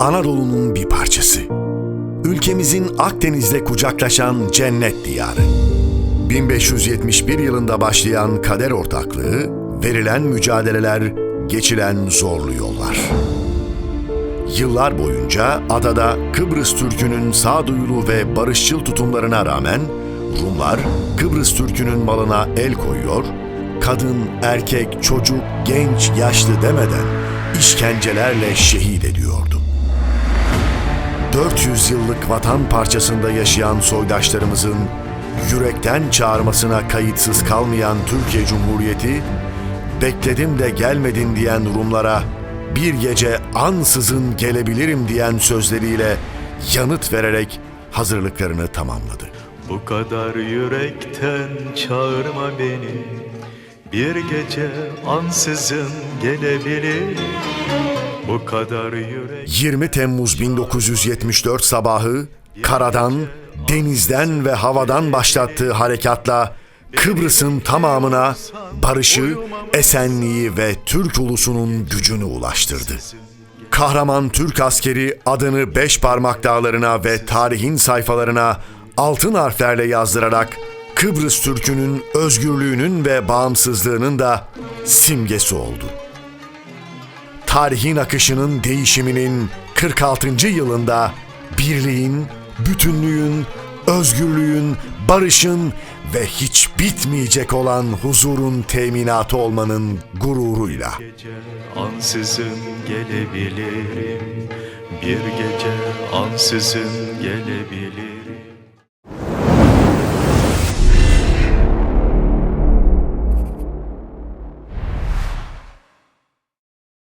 Anadolu'nun bir parçası. Ülkemizin Akdeniz'le kucaklaşan cennet diyarı. 1571 yılında başlayan kader ortaklığı, verilen mücadeleler, geçilen zorlu yollar. Yıllar boyunca adada Kıbrıs Türk'ünün sağduyulu ve barışçıl tutumlarına rağmen Rumlar Kıbrıs Türk'ünün malına el koyuyor, kadın, erkek, çocuk, genç, yaşlı demeden işkencelerle şehit ediyordu. 400 yıllık vatan parçasında yaşayan soydaşlarımızın yürekten çağırmasına kayıtsız kalmayan Türkiye Cumhuriyeti, bekledim de gelmedin diyen Rumlara bir gece ansızın gelebilirim diyen sözleriyle yanıt vererek hazırlıklarını tamamladı. Bu kadar yürekten çağırma beni Bir gece ansızın gelebilir Bu kadar yürek 20 Temmuz 1974 sabahı karadan, denizden ve havadan başlattığı harekatla Kıbrıs'ın tamamına barışı, esenliği ve Türk ulusunun gücünü ulaştırdı. Kahraman Türk askeri adını beş parmak dağlarına ve tarihin sayfalarına altın harflerle yazdırarak Kıbrıs Türk'ünün özgürlüğünün ve bağımsızlığının da simgesi oldu tarihin akışının değişiminin 46. yılında birliğin, bütünlüğün, özgürlüğün, barışın ve hiç bitmeyecek olan huzurun teminatı olmanın gururuyla. gece ansızın gelebilirim Bir gece ansızın gelebilirim